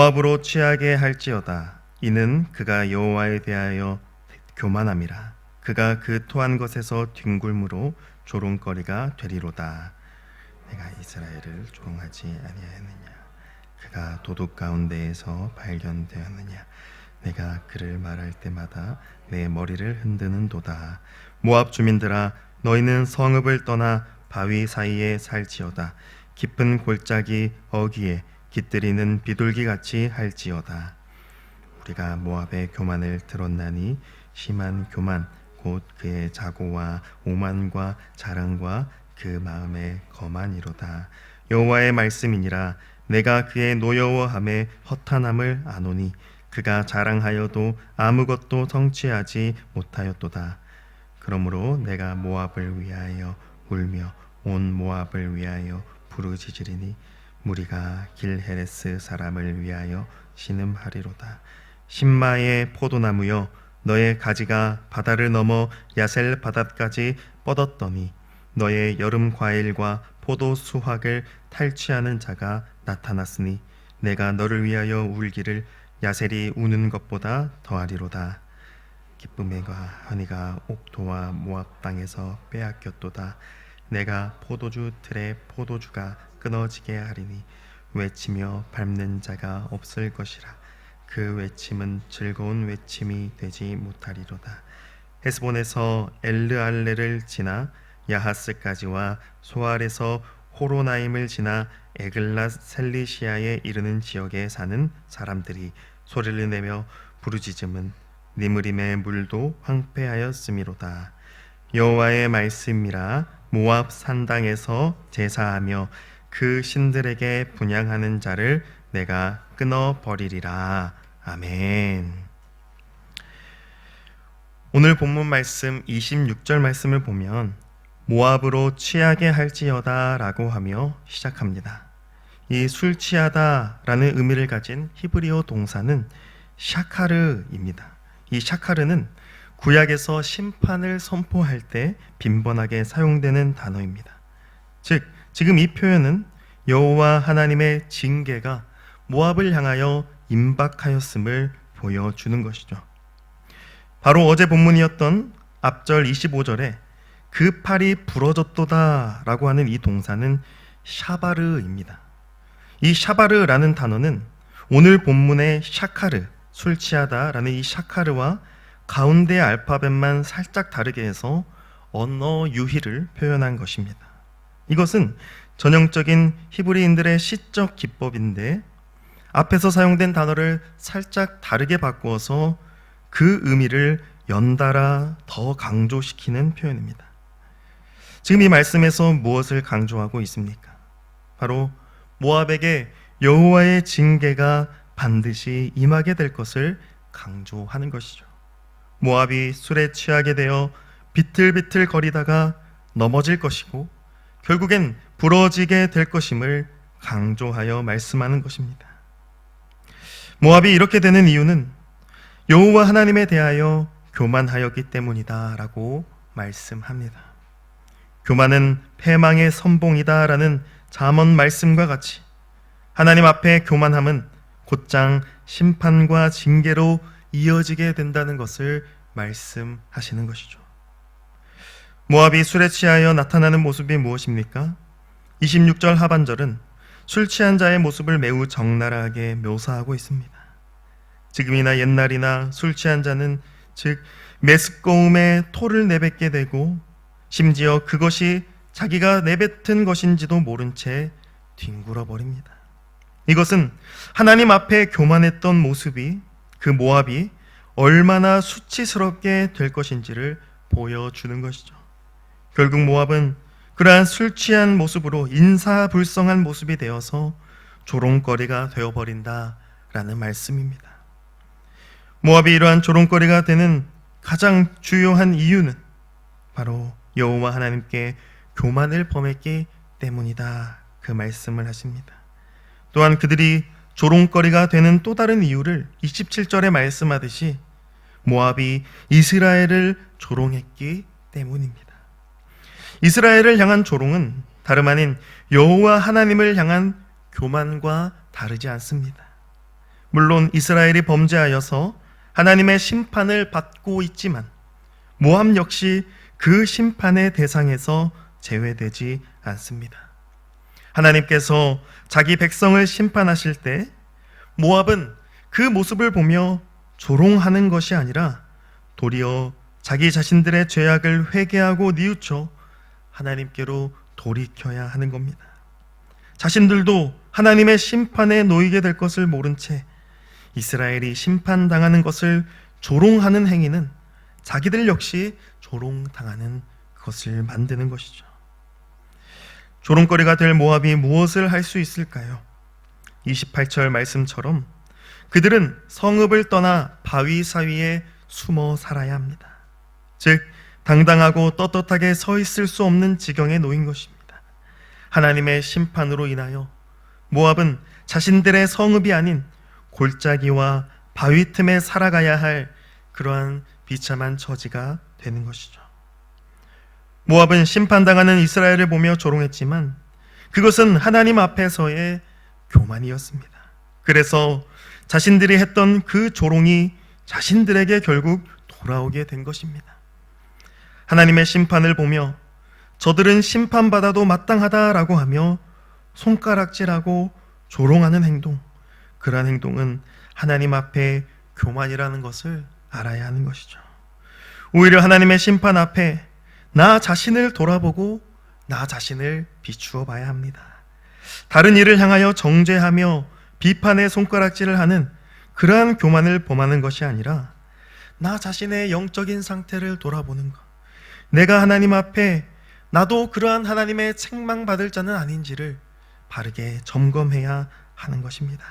모압으로 취하게 할지어다. 이는 그가 여호와에 대하여 교만함이라. 그가 그 토한 것에서 뒹굴므로 조롱거리가 되리로다. 내가 이스라엘을 조롱하지 아니하였느냐? 그가 도둑 가운데에서 발견되었느냐? 내가 그를 말할 때마다 내 머리를 흔드는 도다. 모압 주민들아 너희는 성읍을 떠나 바위 사이에 살지어다. 깊은 골짜기 어귀에 깃들이는 비둘기 같이 할지어다. 우리가 모압의 교만을 들었나니 심한 교만 곧 그의 자고와 오만과 자랑과 그 마음의 거만이로다. 여호와의 말씀이니라. 내가 그의 노여워함에 허탄함을 아노니 그가 자랑하여도 아무것도 성취하지 못하였도다. 그러므로 내가 모압을 위하여 울며 온 모압을 위하여 부르짖으리니 무리가 길헤레스 사람을 위하여 신음하리로다. 신마의 포도나무여 너의 가지가 바다를 넘어 야셀 바다까지 뻗었더니 너의 여름 과일과 포도 수확을 탈취하는 자가 나타났으니 내가 너를 위하여 울기를 야셀이 우는 것보다 더하리로다. 기쁨과 허니가 옥토와 모압 땅에서 빼앗겼도다. 내가 포도주 틀에 포도주가 끊어지게 하리니 외치며 밟는 자가 없을 것이라. 그 외침은 즐거운 외침이 되지 못하리로다. 헤스본에서 엘르알레를 지나 야하스까지와 소알에서 호로나임을 지나 에글랏 셀리시아에 이르는 지역에 사는 사람들이 소리를 내며 부르짖음은 니므림의 물도 황폐하였음이로다. 여호와의 말씀이라 모압 산당에서 제사하며 그 신들에게 분양하는 자를 내가 끊어 버리리라 아멘. 오늘 본문 말씀 26절 말씀을 보면 모압으로 취하게 할지어다라고 하며 시작합니다. 이 술 취하다라는 의미를 가진 히브리어 동사는 샤카르입니다. 이 샤카르는 구약에서 심판을 선포할 때 빈번하게 사용되는 단어입니다. 즉 지금 이 표현은 여호와 하나님의 징계가 모압을 향하여 임박하였음을 보여주는 것이죠. 바로 어제 본문이었던 앞절 25절에 그 팔이 부러졌도다라고 하는 이 동사는 샤바르입니다. 이 샤바르라는 단어는 오늘 본문의 샤카르, 술 취하다라는 이 샤카르와 가운데 알파벳만 살짝 다르게 해서 언어 유희를 표현한 것입니다. 이것은 전형적인 히브리인들의 시적 기법인데 앞에서 사용된 단어를 살짝 다르게 바꾸어서 그 의미를 연달아 더 강조시키는 표현입니다. 지금 이 말씀에서 무엇을 강조하고 있습니까? 바로 모압에게 여호와의 징계가 반드시 임하게 될 것을 강조하는 것이죠. 모압이 술에 취하게 되어 비틀비틀 거리다가 넘어질 것이고 결국엔 부러지게 될 것임을 강조하여 말씀하는 것입니다. 모압이 이렇게 되는 이유는 여호와 하나님에 대하여 교만하였기 때문이다라고 말씀합니다. 교만은 패망의 선봉이다라는 잠언 말씀과 같이 하나님 앞에 교만함은 곧장 심판과 징계로 이어지게 된다는 것을 말씀하시는 것이죠. 모압이 술에 취하여 나타나는 모습이 무엇입니까? 26절 하반절은 술 취한 자의 모습을 매우 적나라하게 묘사하고 있습니다. 지금이나 옛날이나 술 취한 자는 즉 메스꺼움에 토를 내뱉게 되고 심지어 그것이 자기가 내뱉은 것인지도 모른 채 뒹굴어 버립니다. 이것은 하나님 앞에 교만했던 모습이 그 모압이 얼마나 수치스럽게 될 것인지를 보여주는 것이죠. 결국 모압은 그러한 술 취한 모습으로 인사불성한 모습이 되어서 조롱거리가 되어버린다라는 말씀입니다. 모압이 이러한 조롱거리가 되는 가장 주요한 이유는 바로 여호와 하나님께 교만을 범했기 때문이다. 그 말씀을 하십니다. 또한 그들이 조롱거리가 되는 또 다른 이유를 27절에 말씀하듯이 모압이 이스라엘을 조롱했기 때문입니다. 이스라엘을 향한 조롱은 다름 아닌 여호와 하나님을 향한 교만과 다르지 않습니다. 물론 이스라엘이 범죄하여서 하나님의 심판을 받고 있지만 모함 역시 그 심판의 대상에서 제외되지 않습니다. 하나님께서 자기 백성을 심판하실 때 모압은 그 모습을 보며 조롱하는 것이 아니라 도리어 자기 자신들의 죄악을 회개하고 뉘우쳐 하나님께로 돌이켜야 하는 겁니다. 자신들도 하나님의 심판에 놓이게 될 것을 모른 채 이스라엘이 심판당하는 것을 조롱하는 행위는 자기들 역시 조롱당하는 것을 만드는 것이죠. 조롱거리가 될 모압이 무엇을 할 수 있을까요? 28절 말씀처럼 그들은 성읍을 떠나 바위 사이에 숨어 살아야 합니다. 즉 당당하고 떳떳하게 서 있을 수 없는 지경에 놓인 것입니다. 하나님의 심판으로 인하여 모압은 자신들의 성읍이 아닌 골짜기와 바위 틈에 살아가야 할 그러한 비참한 처지가 되는 것이죠. 모압은 심판당하는 이스라엘을 보며 조롱했지만 그것은 하나님 앞에서의 교만이었습니다. 그래서 자신들이 했던 그 조롱이 자신들에게 결국 돌아오게 된 것입니다. 하나님의 심판을 보며 저들은 심판받아도 마땅하다라고 하며 손가락질하고 조롱하는 행동, 그러한 행동은 하나님 앞에 교만이라는 것을 알아야 하는 것이죠. 오히려 하나님의 심판 앞에 나 자신을 돌아보고 나 자신을 비추어 봐야 합니다. 다른 일을 향하여 정죄하며 비판의 손가락질을 하는 그러한 교만을 범하는 것이 아니라 나 자신의 영적인 상태를 돌아보는 것. 내가 하나님 앞에 나도 그러한 하나님의 책망받을 자는 아닌지를 바르게 점검해야 하는 것입니다.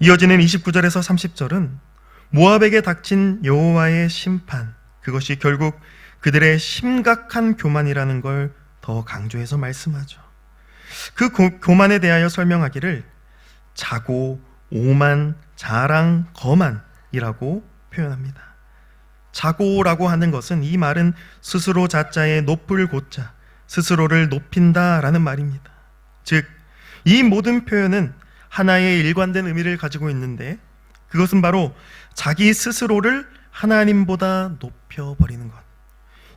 이어지는 29절에서 30절은 모압에게 닥친 여호와의 심판, 그것이 결국 그들의 심각한 교만이라는 걸 더 강조해서 말씀하죠. 그 고, 교만에 대하여 설명하기를 자고, 오만, 자랑, 거만이라고 표현합니다. 자고라고 하는 것은 이 말은 스스로 자자의 높을 고자, 스스로를 높인다라는 말입니다. 즉, 이 모든 표현은 하나의 일관된 의미를 가지고 있는데 그것은 바로 자기 스스로를 하나님보다 높여 버리는 것.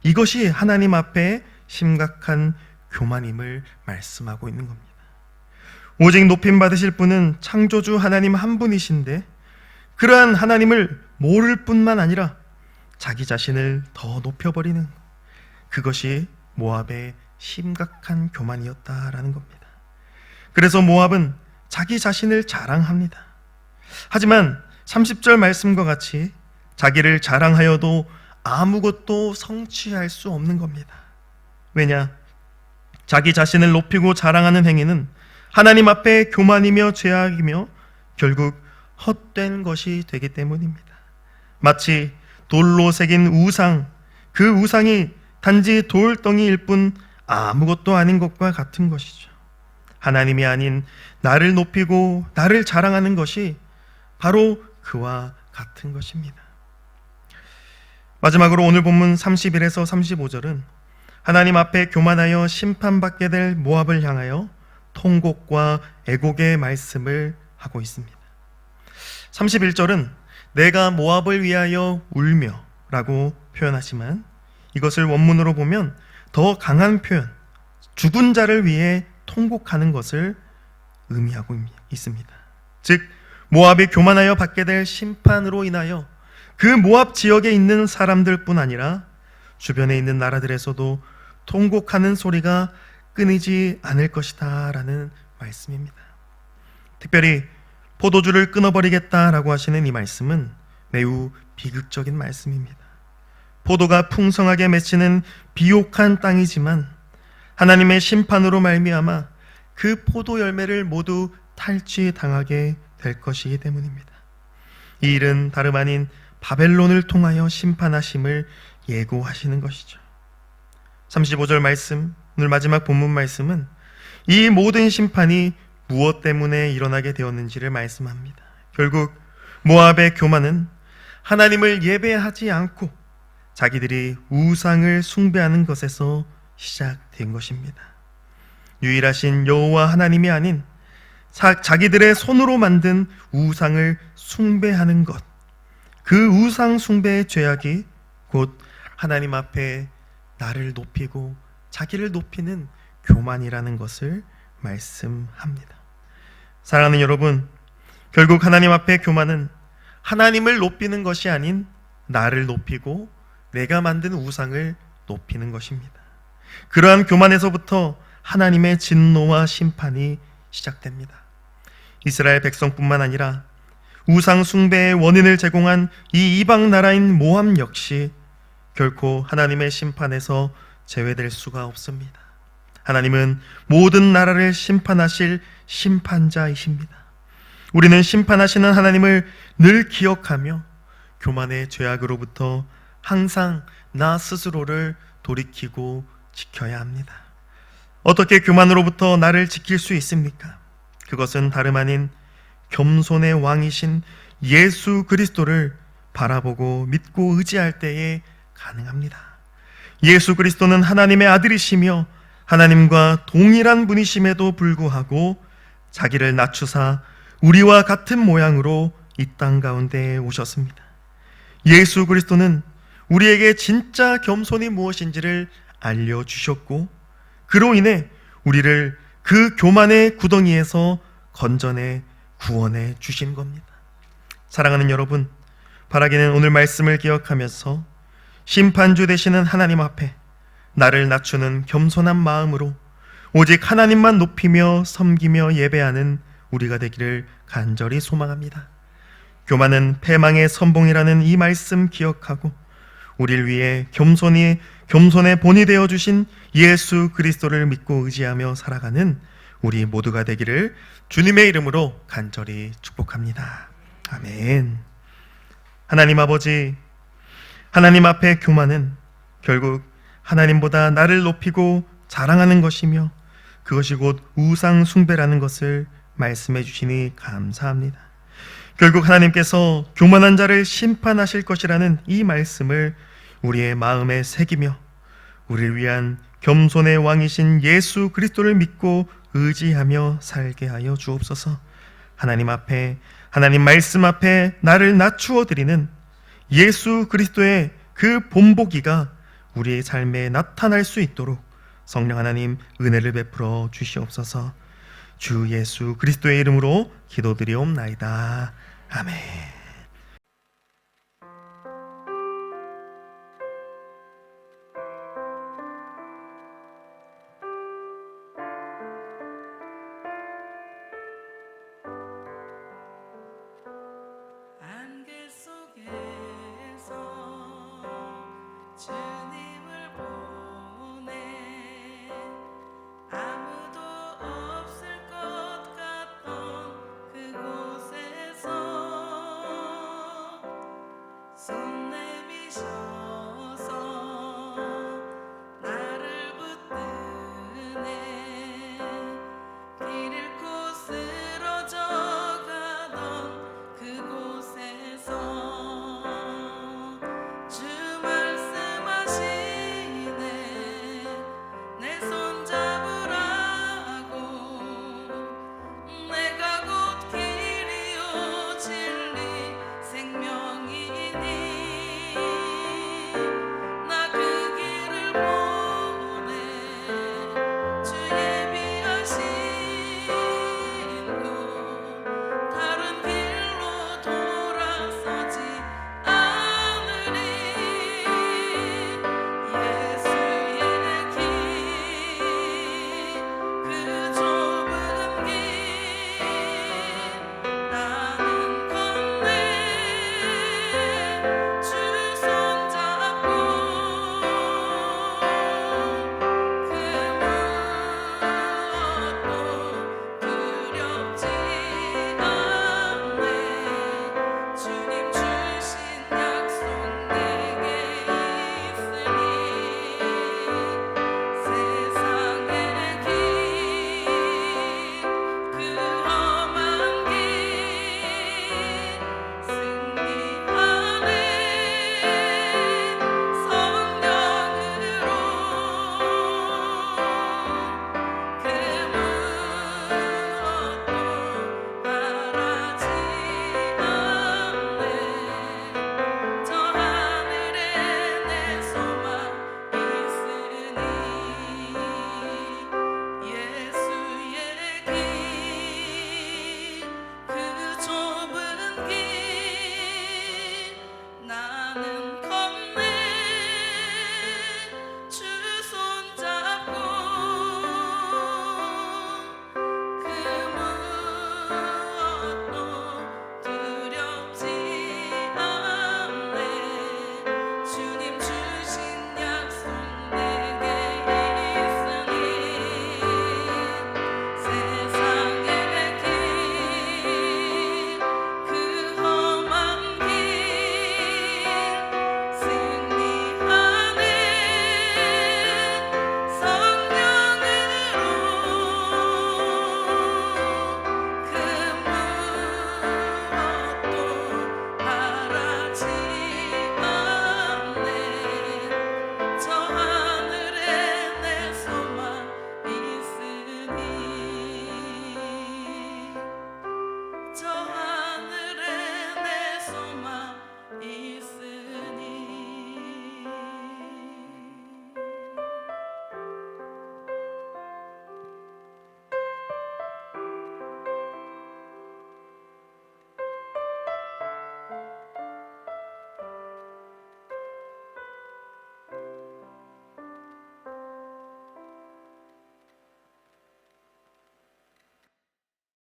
이것이 하나님 앞에 심각한 교만임을 말씀하고 있는 겁니다. 오직 높임 받으실 분은 창조주 하나님 한 분이신데 그러한 하나님을 모를 뿐만 아니라 자기 자신을 더 높여버리는 그것이 모압의 심각한 교만이었다라는 겁니다. 그래서 모압은 자기 자신을 자랑합니다. 하지만 30절 말씀과 같이 자기를 자랑하여도 아무것도 성취할 수 없는 겁니다. 왜냐? 자기 자신을 높이고 자랑하는 행위는 하나님 앞에 교만이며 죄악이며 결국 헛된 것이 되기 때문입니다. 마치 돌로 새긴 우상, 그 우상이 단지 돌덩이일 뿐 아무것도 아닌 것과 같은 것이죠. 하나님이 아닌 나를 높이고 나를 자랑하는 것이 바로 그와 같은 것입니다. 마지막으로 오늘 본문 31에서 35절은 하나님 앞에 교만하여 심판받게 될 모압을 향하여 통곡과 애곡의 말씀을 하고 있습니다. 31절은 내가 모압을 위하여 울며 라고 표현하지만 이것을 원문으로 보면 더 강한 표현, 죽은 자를 위해 통곡하는 것을 의미하고 있습니다. 즉, 모압이 교만하여 받게 될 심판으로 인하여 그 모압 지역에 있는 사람들뿐 아니라 주변에 있는 나라들에서도 통곡하는 소리가 끊이지 않을 것이다라는 말씀입니다. 특별히 포도주를 끊어버리겠다라고 하시는 이 말씀은 매우 비극적인 말씀입니다. 포도가 풍성하게 맺히는 비옥한 땅이지만 하나님의 심판으로 말미암아 그 포도 열매를 모두 탈취당하게 될 것이기 때문입니다. 이 일은 다름 아닌 바벨론을 통하여 심판하심을 예고하시는 것이죠. 35절 말씀, 오늘 마지막 본문 말씀은 이 모든 심판이 무엇 때문에 일어나게 되었는지를 말씀합니다. 결국 모압의 교만은 하나님을 예배하지 않고 자기들이 우상을 숭배하는 것에서 시작된 것입니다. 유일하신 여호와 하나님이 아닌 사- 자기들의 손으로 만든 우상을 숭배하는 것. 그 우상 숭배의 죄악이 곧 하나님 앞에 나를 높이고 자기를 높이는 교만이라는 것을 말씀합니다. 사랑하는 여러분, 결국 하나님 앞에 교만은 하나님을 높이는 것이 아닌 나를 높이고 내가 만든 우상을 높이는 것입니다. 그러한 교만에서부터 하나님의 진노와 심판이 시작됩니다. 이스라엘 백성뿐만 아니라 우상 숭배의 원인을 제공한 이 이방 나라인 모함 역시 결코 하나님의 심판에서 제외될 수가 없습니다. 하나님은 모든 나라를 심판하실 심판자이십니다. 우리는 심판하시는 하나님을 늘 기억하며 교만의 죄악으로부터 항상 나 스스로를 돌이키고 지켜야 합니다. 어떻게 교만으로부터 나를 지킬 수 있습니까? 그것은 다름 아닌 겸손의 왕이신 예수 그리스도를 바라보고 믿고 의지할 때에 가능합니다. 예수 그리스도는 하나님의 아들이시며 하나님과 동일한 분이심에도 불구하고 자기를 낮추사 우리와 같은 모양으로 이 땅 가운데 오셨습니다. 예수 그리스도는 우리에게 진짜 겸손이 무엇인지를 알려주셨고, 그로 인해 우리를 그 교만의 구덩이에서 건져내 구원해 주신 겁니다. 사랑하는 여러분, 바라기는 오늘 말씀을 기억하면서 심판주 되시는 하나님 앞에 나를 낮추는 겸손한 마음으로 오직 하나님만 높이며 섬기며 예배하는 우리가 되기를 간절히 소망합니다. 교만은 패망의 선봉이라는 이 말씀 기억하고 우리를 위해 겸손히 겸손의 본이 되어 주신 예수 그리스도를 믿고 의지하며 살아가는 우리 모두가 되기를 주님의 이름으로 간절히 축복합니다. 아멘. 하나님 아버지 하나님 앞에 교만은 결국 하나님보다 나를 높이고 자랑하는 것이며 그것이 곧 우상 숭배라는 것을 말씀해 주시니 감사합니다. 결국 하나님께서 교만한 자를 심판하실 것이라는 이 말씀을 우리의 마음에 새기며 우리를 위한 겸손의 왕이신 예수 그리스도를 믿고 의지하며 살게 하여 주옵소서. 하나님 앞에 하나님 말씀 앞에 나를 낮추어 드리는 예수 그리스도의 그 본보기가 우리의 삶에 나타날 수 있도록 성령 하나님 은혜를 베풀어 주시옵소서. 주 예수 그리스도의 이름으로 기도드리옵나이다. 아멘.